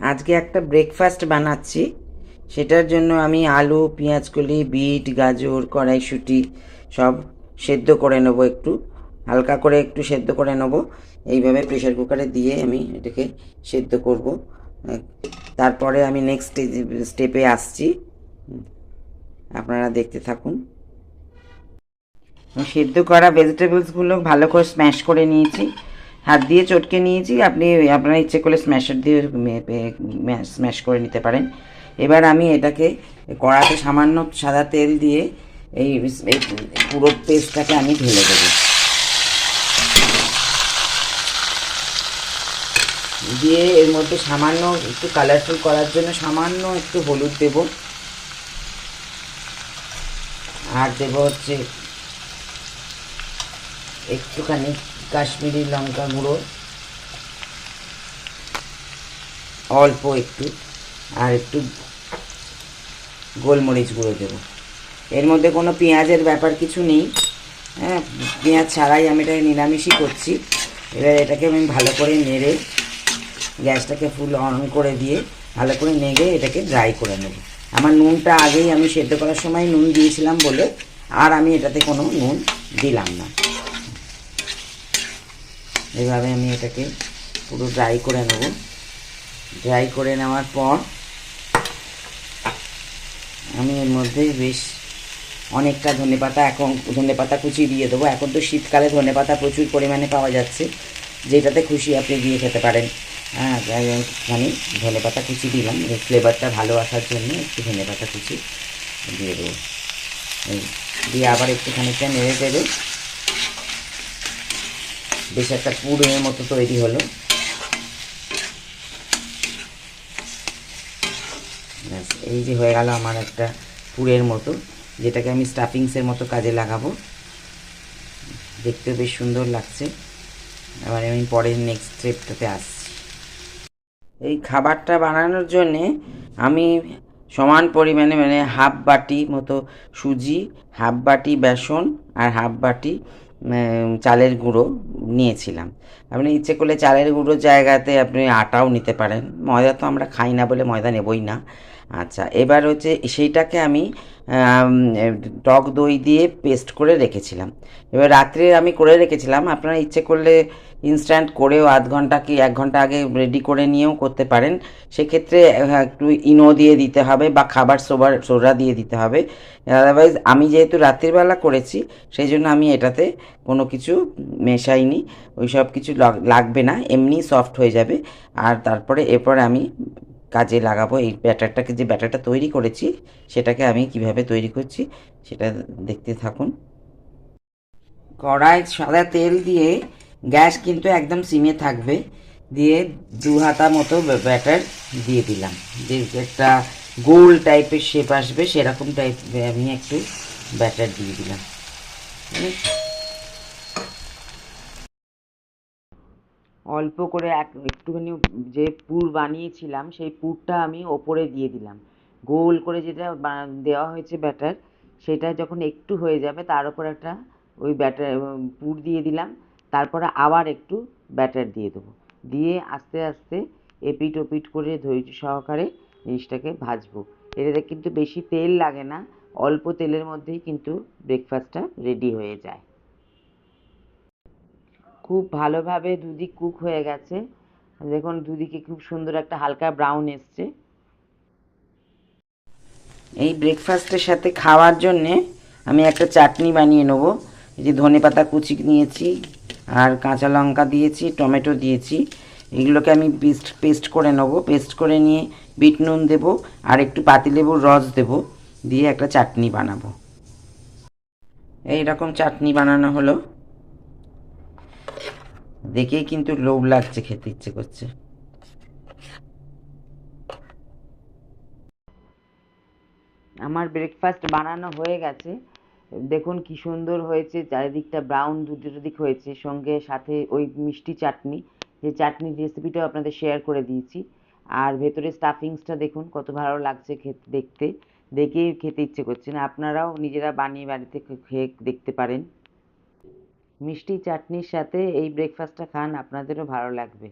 আজকে একটা ব্রেকফাস্ট বানাচ্ছি। সেটার জন্য আমি আলু, পেঁয়াজকলি, বিট, গাজর, কড়াইশুঁটি সব সেদ্ধ করে নেব একটু। হালকা করে একটু সেদ্ধ করে নেব। এইভাবে প্রেশার কুকারে দিয়ে আমি এটাকে সেদ্ধ করব। তারপরে আমি নেক্সট স্টেপে আসছি। আপনারা দেখতে থাকুন। সেদ্ধ করা ভেজিটেবলসগুলো ভালো করে স্ম্যাশ করে নিয়েছি। হাত দিয়ে চটকে নিয়েছি, আপনি, আপনার ইচ্ছে করলে স্ম্যাশার দিয়ে স্ম্যাশ করে নিতে পারেন। এবার আমি এটাকে কড়াতে সামান্য সাদা তেল দিয়ে এই পুরো পেস্টটাকে আমি ঢেলে দেবো। দিয়ে এর মধ্যে সামান্য একটু কালারফুল করার জন্য সামান্য একটু হলুদ দেব। আর দেবো হচ্ছে একটুখানি কাশ্মীরি লঙ্কা গুঁড়ো। অল্প একটু, আর একটু গোলমরিচ গুঁড়ো দেবো। এর মধ্যে কোনো পেঁয়াজের ব্যাপার কিছু নেই। হ্যাঁ পেঁয়াজ ছাড়াই আমি এটা নিরামিষই করছি। এবার এটাকে আমি ভালো করে নেড়ে গ্যাসটাকে ফুল অন করে দিয়ে ভালো করে নেড়ে এটাকে ড্রাই করে নেব। আমার নুনটা আগেই আমি সেদ্ধ করার সময় নুন দিয়েছিলাম বলে, আর আমি এটাতে কোনো নুন দিলাম না। এভাবে আমি এটাকে পুরো ড্রাই করে নেব। ড্রাই করে নেওয়ার পর আমি এর মধ্যে বেশ অনেকটা ধনে পাতা এখন ধনে পাতা দিয়ে দেবো। এখন তো শীতকালে ধনে পাতা প্রচুর পরিমাণে পাওয়া যাচ্ছে, যেটাতে খুশি আপনি দিয়ে খেতে পারেন। হ্যাঁ একটুখানি ধনে পাতা কুচি দিলাম। ফ্লেভারটা ভালো আসার জন্য একটু ধনে পাতা কুচি দিয়ে দেবো। দিয়ে আবার একটু খানিকটা নেড়ে দেবে বেশ একটা পুরের মতো তৈরি হলো। এই যে হয়ে গেল আমার একটা পুরের মতো, যেটাকে আমি স্টাফিংসের মতো কাজে লাগাবো। দেখতে বেশ সুন্দর লাগছে। এবার আমি পরের নেক্সট স্টেপটাতে আসছি। এই খাবারটা বানানোর জন্যে আমি সমান পরিমাণে মানে হাফ বাটি মতো সুজি হাফ বাটি বেসন আর হাফ বাটি চালের গুঁড়ো নিয়েছিলাম। আপনি ইচ্ছে করলে চালের গুঁড়োর জায়গাতে আপনি আটাও নিতে পারেন। ময়দা তো আমরা খাই না বলে ময়দা নেবই না। আচ্ছা এবার হচ্ছে সেইটাকে আমি টক দই দিয়ে পেস্ট করে রেখেছিলাম। এবার রাত্রে আমি করে রেখেছিলাম। আপনারা ইচ্ছে করলে ইনস্ট্যান্ট করেও আধ ঘণ্টা কি এক ঘণ্টা আগে রেডি করে নিয়েও করতে পারেন। সেক্ষেত্রে একটু ইনো দিয়ে দিতে হবে বা খাবার সোবার, সোডা দিয়ে দিতে হবে। আদারওয়াইজ আমি যেহেতু রাত্রিবেলা করেছি, সেই জন্য আমি এটাতে কোনো কিছু মেশাইনি। ওই সব কিছু লাগবে না, এমনি সফট হয়ে যাবে। আর তারপরে এরপরে আমি কাজে লাগাবো, এই ব্যাটারটাকে যে ব্যাটারটা তৈরি করেছি, সেটাকে আমি কীভাবে তৈরি করছি, সেটা দেখতে থাকুন। কড়াই সাদা তেল দিয়ে গ্যাস কিন্তু একদম সিমে থাকবে, দিয়ে দু হাতা মতো ব্যাটার দিয়ে দিলাম। যে একটা গোল টাইপের শেপ আসবে, সেরকম টাইপ আমি একটু ব্যাটার দিয়ে দিলাম। অল্প করে এক, একটুখানি যে পুর বানিয়েছিলাম, সেই পুরটা আমি ওপরে দিয়ে দিলাম। গোল করে যেটা দেওয়া হয়েছে ব্যাটার, সেটা যখন একটু হয়ে যাবে, তার উপর একটা ওই ব্যাটার, পুর দিয়ে দিলাম। তারপরে আবার একটু ব্যাটার দিয়ে দেবো। দিয়ে আস্তে আস্তে এপিট ওপিট করে ধৈর্য সহকারে জিনিসটাকে ভাজবো। এটাতে কিন্তু বেশি তেল লাগে না, অল্প তেলের মধ্যেই কিন্তু ব্রেকফাস্টটা রেডি হয়ে যায়। খুব ভালোভাবে দুদিক কুক হয়ে গেছে। দেখুন, দুদিকে খুব সুন্দর একটা হালকা ব্রাউন এসছে। এই ব্রেকফাস্টের সাথে খাওয়ার জন্যে আমি একটা চাটনি বানিয়ে নেব। এই যে ধনে পাতা কুচি নিয়েছি, আর কাঁচা লঙ্কা দিয়েছি, টমেটো দিয়েছি। এগুলোকে আমি পেস্ট পেস্ট করে নেব। পেস্ট করে নিয়ে বিট নুন দেবো, আর একটু পাতিলেবুর রস দেবো, দিয়ে একটা চাটনি বানাবো। এই রকম চাটনি বানানো হলো। দেখেই কিন্তু লোভ লাগছে, খেতে ইচ্ছে করছে। আমার ব্রেকফাস্ট বানানো হয়ে গেছে। দেখুন কি সুন্দর হয়েছে, চারিদিকটা ব্রাউন দুটো দিক হয়েছে। সঙ্গে সাথে ওই মিষ্টি চাটনি, যে চাটনির রেসিপিটাও আপনাদের শেয়ার করে দিয়েছি। আর ভেতরে স্টাফিংসটা দেখুন, কত ভালো লাগছে খেতে, দেখতে। দেখেই খেতে ইচ্ছে করছে না। আপনারাও নিজেরা বানিয়ে বাড়িতে খেয়ে দেখতে পারেন। মিষ্টি চাটনির সাথে এই ব্রেকফাস্টটা খান আপনাদেরও ভালো লাগবে।